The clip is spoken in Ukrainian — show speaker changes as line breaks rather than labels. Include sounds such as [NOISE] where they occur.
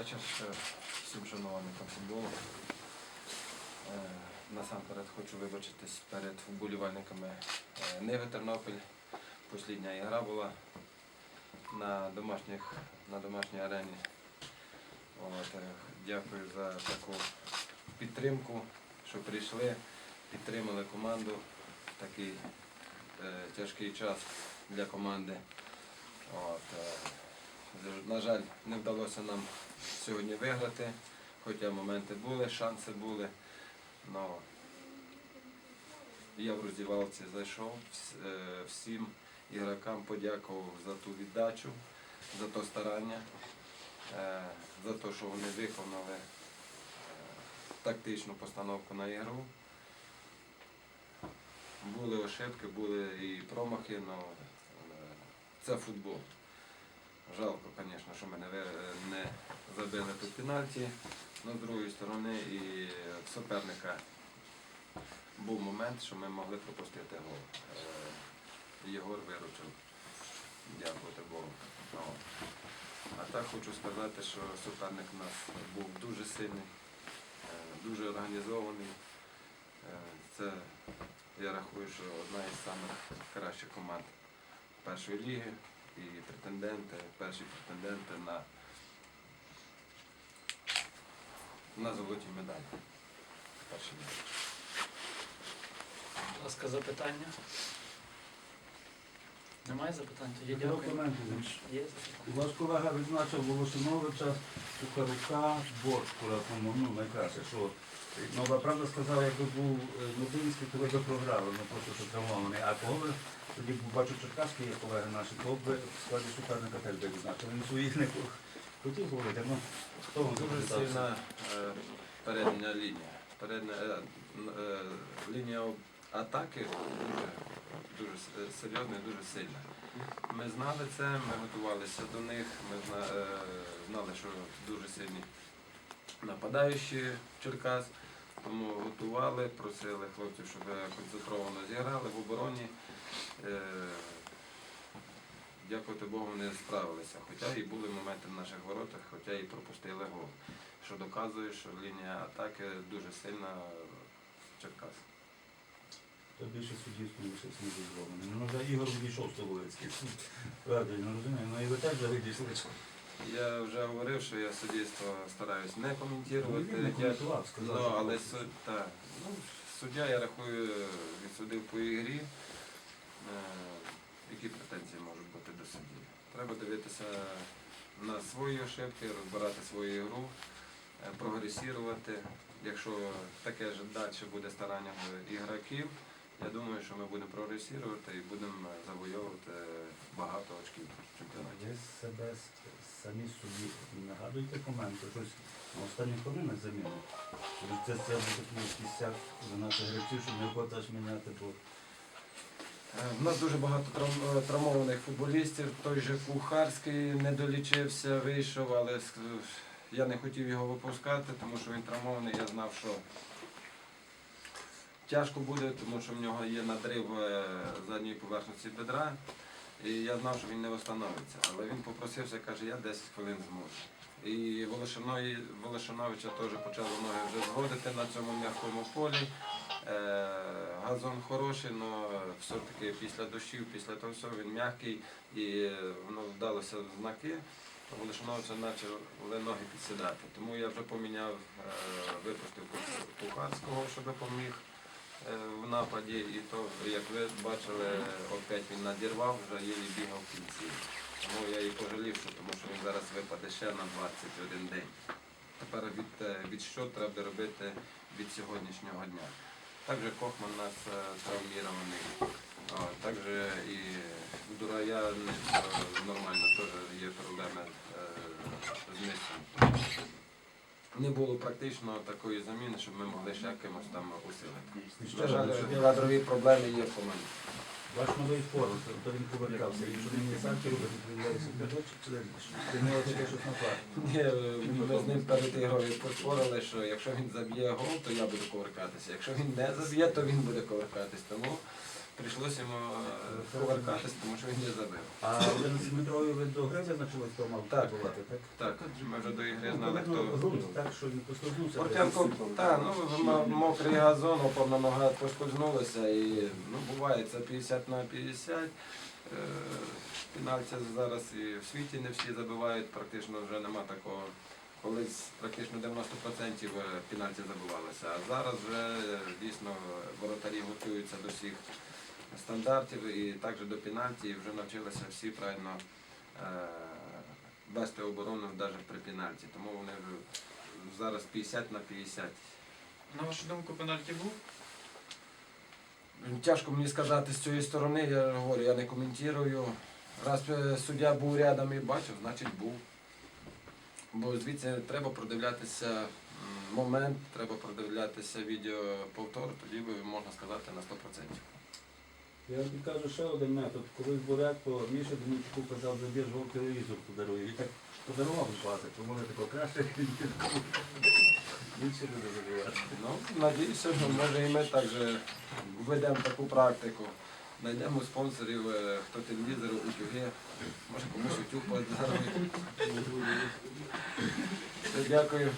вечір всім шанувальникам футболу. Е, Насамперед хочу вибачитись перед вболівальниками е, Ниви Тернопіль. Послідня ігра була на, домашніх, на домашній арені. От, е, дякую за таку підтримку, що прийшли, підтримали команду такий е, тяжкий час для команди. От, на жаль, не вдалося нам сьогодні виграти, хоча моменти були, шанси були. Но я в роздівалці зайшов, е, всім ігрокам подякував за ту віддачу, за то старання, е, за те, що вони виконали е, тактичну постановку на ігру. Були ошибки, були і промахи, але це футбол. Жалко, звісно, що ми не, забили тут пенальті. але з другої сторони і суперника був момент, що ми могли пропустити гол. Е, Єгор виручив. Дякувати Богу. А так хочу сказати, що суперник у нас був дуже сильний, е, дуже організований. Е, Це, я рахую, що одна із самих кращих команд першої ліги і претенденти, перші претенденти на, на золоті медалі. Перші.
Будь ласка, запитання. Немає запитань? Тоді
Дякую.
Є запитання?
Ваш колега відзначив Волошиновича, Сухарука, Борткура, ну, найкраще, що ну, ви правда сказали, якби був е, Нудинський, то ви би програли, ну просто що травмований. А кого ви тоді бачу Черкаські є колеги наші, то ви в складі суперника теж би відзначили. Він своїх не хотів говорити, ну хто вам
Дуже
запитався?
сильна е, передня лінія. Передня е, е, лінія атаки дуже, дуже с- серйозна і дуже сильна. Ми знали це, ми готувалися до них, ми е, знали, що дуже сильні нападаючі Черкас, тому готували, просили хлопців, щоб концентровано зіграли в обороні. Е, Дякувати Богу, вони справилися. Хоча і були моменти в наших воротах, хоча і пропустили гол. Що доказує, що лінія атаки дуже сильна в Черкас.
То більше суддівському лишився не дозволений. Ну вже Ігор відійшов з Тоболецький. Правильно розумію, ну і ви теж вже відійшли.
Я вже говорив, що я суддівство стараюсь не
Ну,
коментувати.
він не
Я-
коментував, сказав,
Ну,
що
але суд, так, ну, суддя, я рахую, відсудив по ігрі. Е, Які претензії можуть бути до судді? Треба дивитися на свої ошибки, розбирати свою ігру, е, прогресувати. Якщо таке ж далі буде старання в ігроків, я думаю, що ми будемо прогресувати і будемо завойовувати багато очків в чемпіонаті.
Ви себе самі собі нагадуєте коменти, щось на останніх хвилинах заміни. Це, це буде такий кістяк за наших гравців, щоб не аж міняти, бо
Е, У нас дуже багато трав- е, травмованих футболістів. Той же Кухарський не долічився, вийшов, але я не хотів його випускати, тому що він травмований. Я знав, що тяжко буде, тому що в нього є надрив е, задньої поверхності бедра. І я знав, що він не встановиться. Але він попросився, каже, я 10 хвилин зможу. І Волошиновича теж почали ноги вже зводити на цьому м'якому полі. Е, Газон хороший, але все-таки після дощів, після того всього він м'який і е, воно вдалося в знаки. Волошиновича почали ноги підсідати. Тому я вже поміняв, випустив Кухарського, щоб поміг е, в нападі. І то, як ви бачили, опять він надірвав, вже єлі бігав в кінці. Тому я і пожалів, що тому що він зараз випаде ще на 21 день. Тепер від, е, від що треба робити від сьогоднішнього дня. Також Кохман нас е, травмірований. Також і Дурая е, нормально теж є проблеми е, з місцем. Не було практично такої заміни, щоб ми могли ще кимось там усилити. На жаль, кадрові проблеми є в команді.
ваш новий форум, то він повертався. Якщо він не сам відповідає чи не таке щось на.
Ні, ми з ним перед ігрою поспорили, що якщо він заб'є гол, то я буду коверкатися. Якщо він не заб'є, то він буде коверкатись. Тому прийшлося йому е, кувыркатись, тому що він не забив.
А 11 метровий ви до гри визначили, хто мав
Так.
бувати, так?
Так, ми вже до ігри знали,
Ну,
хто.
грунт, так, що не послизнувся.
Портянко, так, ну м- мокрий газон, опорна нога поскользнулася і ну, буває, це 50 на 50. Е, Пенальті зараз і в світі не всі забивають, практично вже нема такого. Колись практично 90% пенальті забивалося, а зараз вже е, дійсно воротарі готуються до всіх стандартів і також до пенальті, і вже навчилися всі правильно е, вести оборону навіть при пенальті. Тому вони вже зараз 50 на 50.
На вашу думку, пенальті був?
Тяжко мені сказати з цієї сторони, я говорю, я не коментую. Раз е, суддя був рядом і бачив, значить був. Бо звідси треба продивлятися момент, треба продивлятися відео повтор, тоді можна сказати на 100%.
Я тобі кажу ще один метод. Колись буряк по Міші Дмитричку казав, забір жовтий телевізор подарує. І так подарував бати, то може тако краще. Більше люди забивати.
Ну, надіюся, що може і ми також введемо таку практику. Знайдемо спонсорів, е, хто телевізори, утюги, може комусь утюг подарує. [LAUGHS] Дякую.